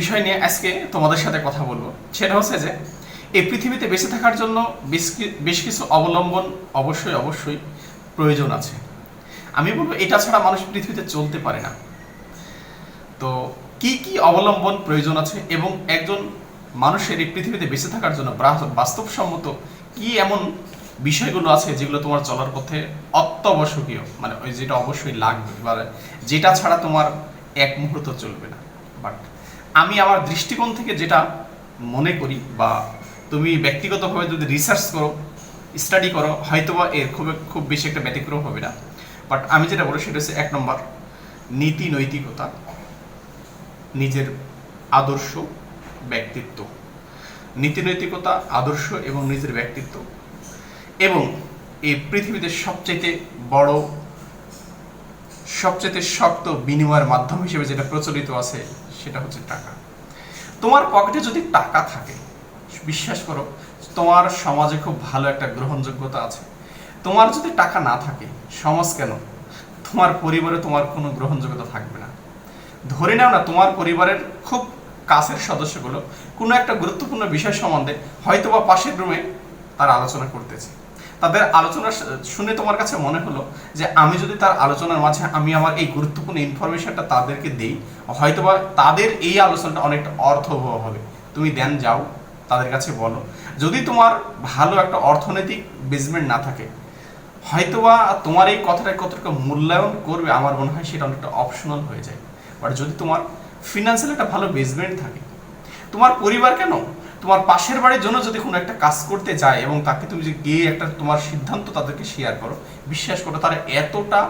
বিষয় নিয়ে আজকে তোমাদের সাথে কথা বলব। সেটা হচ্ছে যে, এই পৃথিবীতে বেঁচে থাকার জন্য বেশ কিছু অবলম্বন অবশ্যই অবশ্যই প্রয়োজন আছে। আমি বলব, এটা ছাড়া মানুষ পৃথিবীতে চলতে পারে না। তো কি কি অবলম্বন প্রয়োজন আছে এবং একজন মানুষের এই পৃথিবীতে বেঁচে থাকার জন্য বাস্তবসম্মত কি এমন বিষয়গুলো আছে যেগুলো তোমার চলার পথে অত্যাবশ্যকীয়? মানে ওই যেটা অবশ্যই লাগবে, বা যেটা ছাড়া তোমার এক মুহূর্ত চলবে না। বাট আমি আমার দৃষ্টিকোণ থেকে যেটা মনে করি বা তুমি ব্যক্তিগতভাবে যদি রিসার্চ করো স্টাডি করো, হয়তোবা এর খুব খুব বেশি একটা ব্যতিক্রম হবে না। বাট আমি যেটা বলি সেটা হচ্ছে এক নম্বর, নীতি নৈতিকতা, নিজের আদর্শ, ব্যক্তিত্ব। নীতি নৈতিকতা, আদর্শ এবং নিজের ব্যক্তিত্ব। এবং এই পৃথিবীতে সবচেয়ে বড় সবচেয়ে শক্ত বিনিময়ের মাধ্যম হিসেবে যেটা প্রচলিত আছে সেটা হচ্ছে টাকা। তোমার পকেটে যদি টাকা থাকে, বিশ্বাস করো, তোমার সমাজে খুব ভালো একটা গ্রহণযোগ্যতা আছে। তোমার যদি টাকা না থাকে, সমাজ কেন? তোমার পরিবারে তোমার কোনো গ্রহণযোগ্যতা থাকবে না। ধরে নাও না, তোমার পরিবারের খুব কাছের সদস্যগুলো কোনো একটা গুরুত্বপূর্ণ বিষয় সম্বন্ধে হয়তো বা পাশের রুমে তারা আলোচনা করতেছে। তাদের আলোচনা শুনে তোমার কাছে মনে হলো যে আমি যদি তার আলোচনার মাঝে আমি আমার এই গুরুত্বপূর্ণ ইনফরমেশনটা তাদেরকে দেই, হয়তোবা তাদের এই আলোচনাটা অনেকটা অর্থবহ হবে। তুমি দেন যাও, তাদের কাছে বলো। যদি তোমার ভালো একটা অর্থনৈতিক বেসমেন্ট না থাকে, হয়তোবা তোমার এই কথাটা কতটুকু মূল্যায়ন করবে আমার মনে হয় সেটা অনেকটা অপশনাল হয়ে যায়। বাট যদি তোমার ফিনান্সিয়াল একটা ভালো বেসমেন্ট থাকে, তোমার পরিবার কেন তোমার পাশের বাড়ির জন্য যদি কোনো একটা কাজ করতে যায় এবং তাকে তুমি যে গিয়ে একটা তোমার সিদ্ধান্ত তাদেরকে শেয়ার করো, বিশ্বাস করো, তারা এতটা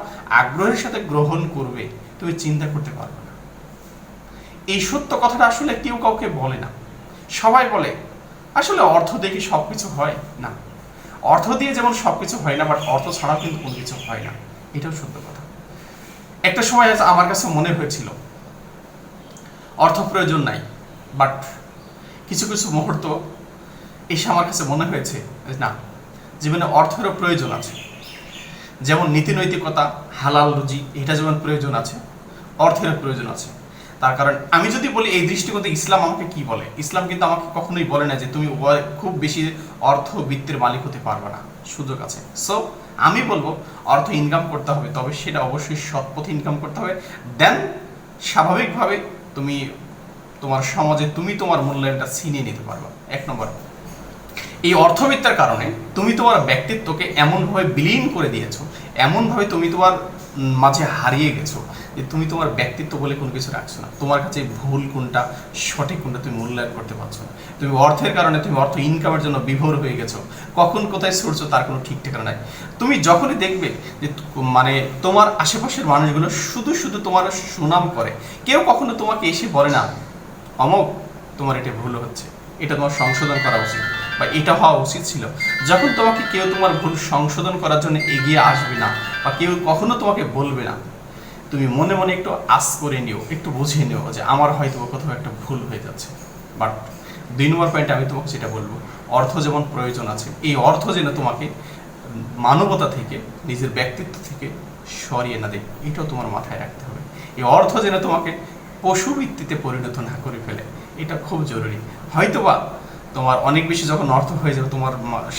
আগ্রহের সাথে গ্রহণ করবে, তুমি চিন্তা করতে পারবে না। এই সত্য কথাটা আসলে কেউ কাউকে বলে না। সবাই বলে, আসলে অর্থ দেখে সব কিছু হয়? না। অর্থ দিয়ে যেমন সব কিছু হয় না বাট অর্থ ছাড়াও কিন্তু কোনো কিছু হয় না। এটাও সত্য কথা। একটা সময় আমার কাছে মনে হয়েছিল, অর্থ প্রয়োজন নাই বাট কিছু কিছু মুহূর্ত এসে আমার কাছে মনে হয়েছে না, জীবনে অর্থেরও প্রয়োজন আছে। যেমন নীতি নৈতিকতা হালাল রুজি, এটা যেমন প্রয়োজন আছে, অর্থেরও প্রয়োজন আছে। তার কারণ আমি যদি বলি এই দৃষ্টিকোণ ইসলাম আমাকে কি বলে? ইসলাম কিন্তু আমাকে কখনোই বলে না যে তুমি খুব বেশি অর্থ বৃত্তের মালিক হতে পারবে না। সুযোগ আছে। সো আমি বলব অর্থ ইনকাম করতে হবে, তবে সেটা অবশ্যই সৎ পথে ইনকাম করতে হবে। দেন স্বাভাবিকভাবে তুমি তোমার সমাজে তুমি তোমার মূল্যায়নটা ছিনিয়ে নিতে পারবে। এক নম্বর, এই অর্থবিদ্যার কারণে তুমি তোমার ব্যক্তিত্বকে এমনভাবে বিলীন করে দিয়েছ, এমনভাবে তুমি তোমার মাঝে হারিয়ে গেছো যে তুমি তোমার ব্যক্তিত্ব বলে কোনো কিছু রাখছো না। তোমার কাছে ভুল কোনটা, সঠিক কোনটা তুমি মূল্যায়ন করতে পারছ না। তুমি অর্থের কারণে তুমি অর্থ ইনকামের জন্য বিভোর হয়ে গেছো, কখন কোথায় ছুটছো তার কোনো ঠিক ঠিকানা নাই। তুমি যখনই দেখবে যে মানে তোমার আশেপাশের মানুষগুলো শুধু শুধু তোমার সুনাম করে, কেউ কখনো তোমাকে এসে বলে না অমক, তোমার এটা ভুল হচ্ছে। এটা তোমার সংশোধন করা উচিত। বা এটা হওয়া উচিত ছিল। যখন তোমাকে কেউ তোমার ভুল সংশোধন করার জন্য এগিয়ে আসবে না, বা কেউ কখনো তোমাকে বলবে না, তুমি মনে মনে একটু আস করে নিও, একটু বুঝে নিও যে আমার হয়তো কোথাও একটা ভুল হয়ে যাচ্ছে। বাট দুই নম্বর পয়েন্ট আমি তোমাকে সেটা বলব, অর্থ যেমন প্রয়োজন আছে, এই অর্থ যেন তোমাকে মানবতা থেকে, নিজের ব্যক্তিত্ব থেকে সরিয়ে না দেয়, এটাও তোমার মাথায় রাখতে হবে। এই অর্থ যেন তোমাকে পশুবৃত্তিতে পরিণত না করে ফেলে। এটা খুব জরুরি। হয়তোবা তোমার অনেক বেশি যখন অর্থ হয়ে যাবে, তোমার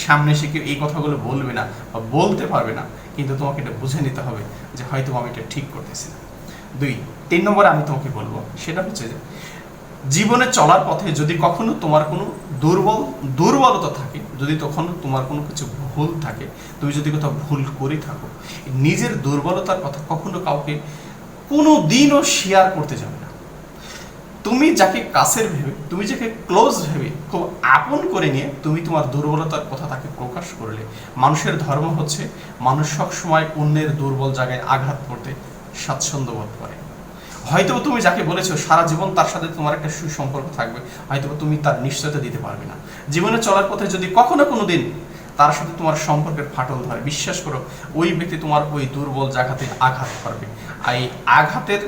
সামনে এসে কেউ এই কথাগুলো বলবে না বা বলতে পারবে না, কিন্তু তোমাকে এটা বুঝে নিতে হবে যে হয়তো আমি এটা ঠিক করতেছি। না দুই, তিন নম্বরে আমি তোমাকে বলব, সেটা হচ্ছে যে জীবনে চলার পথে যদি কখনো তোমার কোনো দুর্বল, দুর্বলতা থাকে, যদি তখন তোমার কোনো কিছু ভুল থাকে, তুমি যদি কোথাও ভুল করে থাকো, নিজের দুর্বলতার কথা কখনো কাউকে কোনো দিনও শেয়ার করতে যাবে না। তুমি যাকে কাছের ভেবে, তুমি যাকে ক্লোজ ভেবে খুব আপন করে নিয়ে তুমি তোমার দুর্বলতার কথা তাকে প্রকাশ করলে। মানুষের ধর্ম হচ্ছে মানুষ সবসময় অন্যের দুর্বল জায়গায় আঘাত করতে স্বাচ্ছন্দ্য বোধ করে। হয়তো তুমি যাকে বলেছ, সারা জীবন তার সাথে তোমার একটা সুসম্পর্ক থাকবে হয়তো তুমি তার নিশ্চয়তা দিতে পারবে না। জীবনে চলার পথে যদি কখনো কোনো দিন তার সাথে তোমার সম্পর্কের ফাটল ধরে, বিশ্বাস করো, ওই ব্যক্তি তোমার ওই দুর্বল জায়গাতে আঘাত করবে। আর এই আঘাতের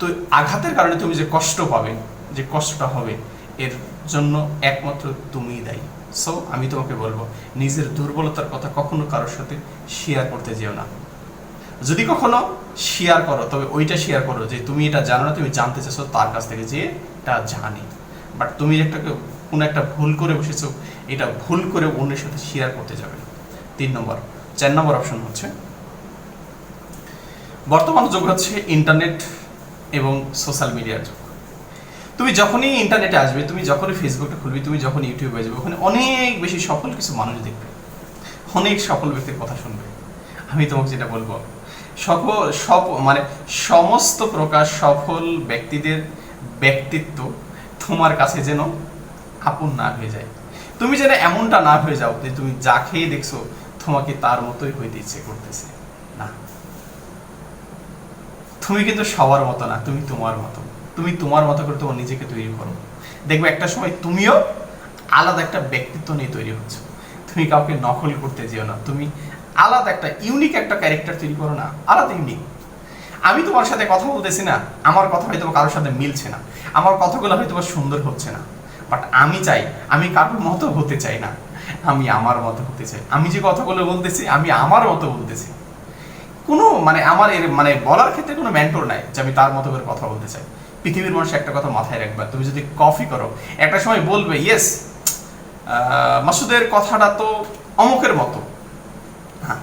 তো আঘাতের কারণে তুমি যে কষ্ট পাবে, যে কষ্টটা হবে, এর জন্য একমাত্র তুমিই দায়ী। সো আমি তোমাকে বলব, নিজের দুর্বলতার কথা কখনো কারোর সাথে শেয়ার করতে যেও না। যদি কখনো শেয়ার করো, তবে ওইটা শেয়ার করো যে তুমি এটা জানো না, তুমি জানতে চাইছো তার কাছ থেকে যে এটা জানি। বাট তুমি একটা কোনো একটা ভুল করে বসেছো, এটা ভুল করে অন্যের সাথে শেয়ার করতে যাবে তিন নম্বর, চার নম্বর অপশন হচ্ছে, বর্তমান যুগ হচ্ছে ইন্টারনেট এবং সোশ্যাল মিডিয়ার যুগ। তুমি যখনই ইন্টারনেটে আসবে, তুমি যখনই ফেসবুকটা খুলবে, তুমি যখন ইউটিউবে যাবে ওখানে অনেক বেশি সফল কিছু মানুষ দেখবে। অনেক সফল ব্যক্তির কথা শুনবে। আমি তোমাকে যেটা বলব, সকল, সব মানে সমস্ত প্রকার সফল ব্যক্তিদের ব্যক্তিত্ব তোমার কাছে যেন আপন না হয়ে যায়। তুমি যেন এমনটা না হয়ে যাও যে তুমি যা খেয়ে দেখছ, তোমাকে তার মতোই হইতে ইচ্ছে করতেছে। না। তুমি কিন্তু সবার মতো না, তুমি তোমার মতো। তুমি তোমার মতো করে তোমার নিজেকে তৈরি করো। দেখবে একটা সময় তুমিও আলাদা একটা ব্যক্তিত্ব নিয়ে তৈরি হচ্ছ। তুমি কাউকে নকল করতে যেও না। তুমি আলাদা একটা ইউনিক একটা ক্যারেক্টার তৈরি করো না। আলাদা ইউনিক আমি তোমার সাথে কথা বলতেছি না, আমার কথা হয়তো কারোর সাথে মিলছে না। আমার কথাগুলো হয়তো সুন্দর হচ্ছে না। বাট আমি চাই, আমি কারোর মতো হতে চাই না। আমি আমার মতো হতে চাই। আমি যে কথাগুলো বলতেছি, আমি আমার মতো বলতেছি। কোনো মানে আমার এর মানে বলার ক্ষেত্রে কোনো মেন্টর নাই, যে আমি তার মতো করে কথা বলতে চাই। পৃথিবীর মানুষ একটা কথা মাথায় রাখবা, তুমি যদি কফি করো, একটা সময় বলবে ইয়েস মাসুদের কথাটা তো অমুকের মতো। হ্যাঁ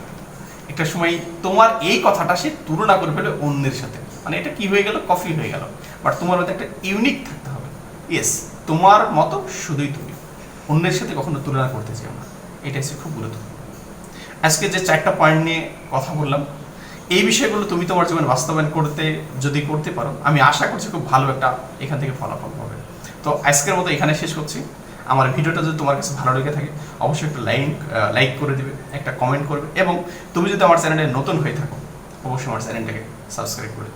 একটা সময় তোমার এই কথাটা সে তুলনা করে ফেলে অন্যের সাথে। মানে এটা কি হয়ে গেল? কফি হয়ে গেল। বাট তোমার মধ্যে একটা ইউনিক থাকতে হবে। ইয়েস তোমার মতো শুধুই তুমি। অন্যের সাথে কখনো তুলনা করতে চাও না। এটা হচ্ছে খুব গুরুত্বপূর্ণ। আজকে যে চারটা পয়েন্ট নিয়ে কথা বললাম এই বিষয়গুলো তুমি তোমার জীবনে বাস্তবায়ন করতে, যদি করতে পারো, আমি আশা করছি খুব ভালো একটা এখান থেকে ফলাফল পাবে তো আজকের মতো এখানে শেষ করছি আমার ভিডিওটা যদি তোমার কাছে ভালো লেগে থাকে, অবশ্যই একটা লাইক লাইক করে দিবে, একটা কমেন্ট করবে এবং তুমি যদি আমার চ্যানেলে নতুন হয়ে থাকো, অবশ্যই আমার চ্যানেলটাকে সাবস্ক্রাইব করে।